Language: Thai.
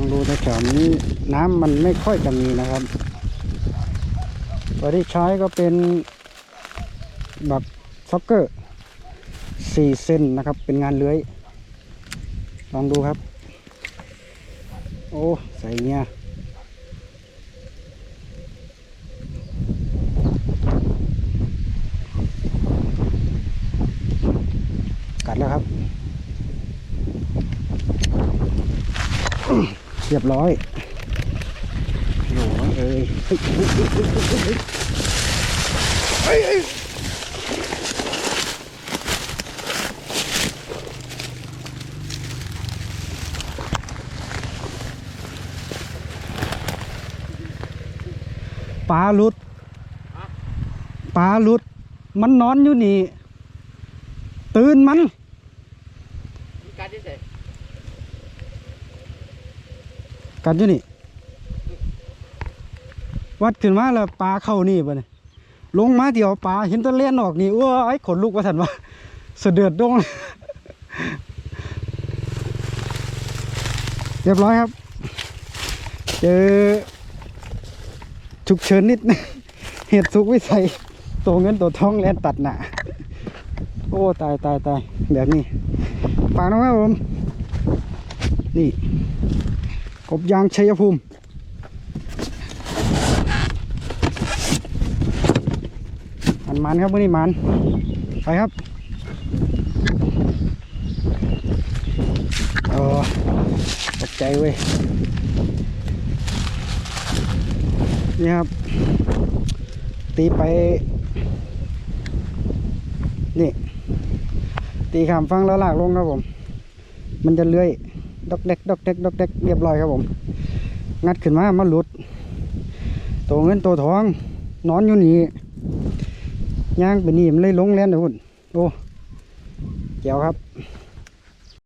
องดูแถวนี้น้ำมันไม่ค่อยจะมีนะครับตัวที่ใช้ก็เป็นแบักซ็อกเกอร์สี่เส้นนะครับ เป็นงานเลื้อย ลองดูครับ โอ้ใส่เงี้ยกัดแล้วครับ เรียบร้อยโหเอ้ยเฮ้ยเฮ้ยปลาหลุดปลาหลุด มันนอนอยู่นี่ ตื่นมันมีการที่เสร็ กัดอยู่นี่ วัดขึ้นมาแล้วปลาเข้านี่ปเนี่ยลงมาเดี๋ยวปลาเห็นตะเล่นออกนี่อ้วไอ้ขนลุกว่าสันว่าเสะเดือดดงเรียบร้อยครับ เจอฉุกเฉินนิดนึงเหตุสุกวิสัยตัวเงินตัวทองแล่นตัดหนาโอ้ตายตายตายแบบนี้ฝากนะครับผม นี่ กบยางชัยภูมิมันมันครับวันนี้มันไปครับเออตกใจเว้ยนี่ครับ ตีไป นี่ ตีขามฟังแล้วลากลงครับผม มันจะเลื้อย ดอกเด็กดอกเด็กดอกเด็กเรียบร้อยครับผม งัดขึ้นมามาหลุดตัวเงินตัวทองนอนอยู่นี่ย่างไปนี่มันเลยลงแล้วนะคุณโอ้เกี่ยวครับ